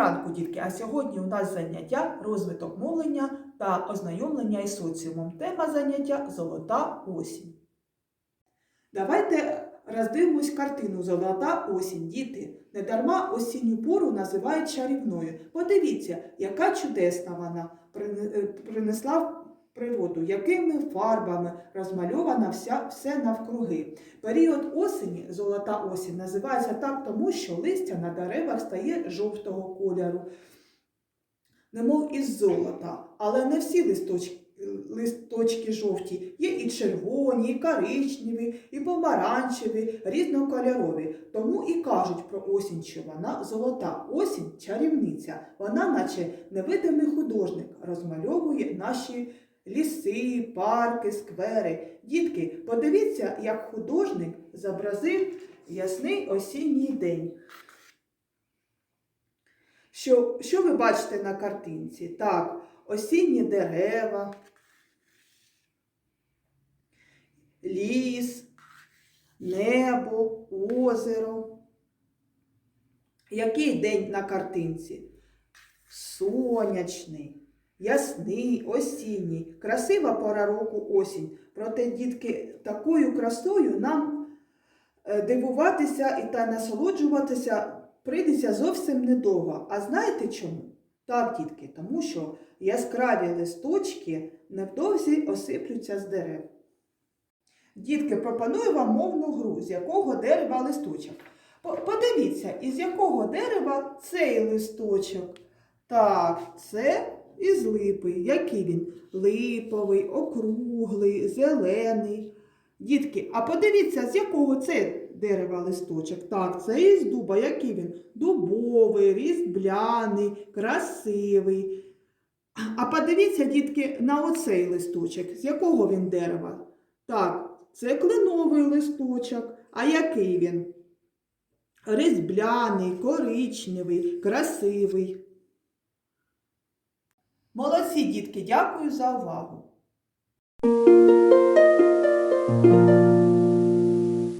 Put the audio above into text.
Ранку, дітки! А сьогодні у нас заняття розвиток мовлення та ознайомлення із соціумом. Тема заняття Золота осінь. Давайте роздивимось картину Золота осінь. Діти, недарма осінню пору називають чарівною. Подивіться, яка чудесна вона принесла природу, якими фарбами розмальована вся, все навкруги. Період осені, золота осінь, називається так, тому що листя на деревах стає жовтого кольору, немов із золота. Але не всі листочки, листочки жовті, є і червоні, і коричневі, і помаранчеві, різнокольорові. Тому і кажуть про осінь, що вона золота. Осінь чарівниця. Вона, наче невидимий художник, розмальовує наші ліси, парки, сквери. Дітки, подивіться, як художник зобразив ясний осінній день. Що, що ви бачите на картинці? Так, осінні дерева, ліс, небо, озеро. Який день на картинці? Сонячний, ясний, осінній, красива пора року осінь. Проте, дітки, такою красою нам е, дивуватися і та насолоджуватися прийдеться зовсім недовго. А знаєте чому? Так, дітки, тому що яскраві листочки невдовзі осиплються з дерев. Дітки, пропоную вам мовну гру, з якого дерева листочок. Подивіться, із якого дерева цей листочок. Так, це із липи. Який він? Липовий, округлий, зелений. Дітки, а подивіться, з якого це дерева листочок. Так, це із дуба. Який він? Дубовий, різбляний, красивий. А подивіться, дітки, на оцей листочок. З якого він дерева? Так, це кленовий листочок. А який він? Різбляний, коричневий, красивий. Молодці, дітки, дякую за увагу.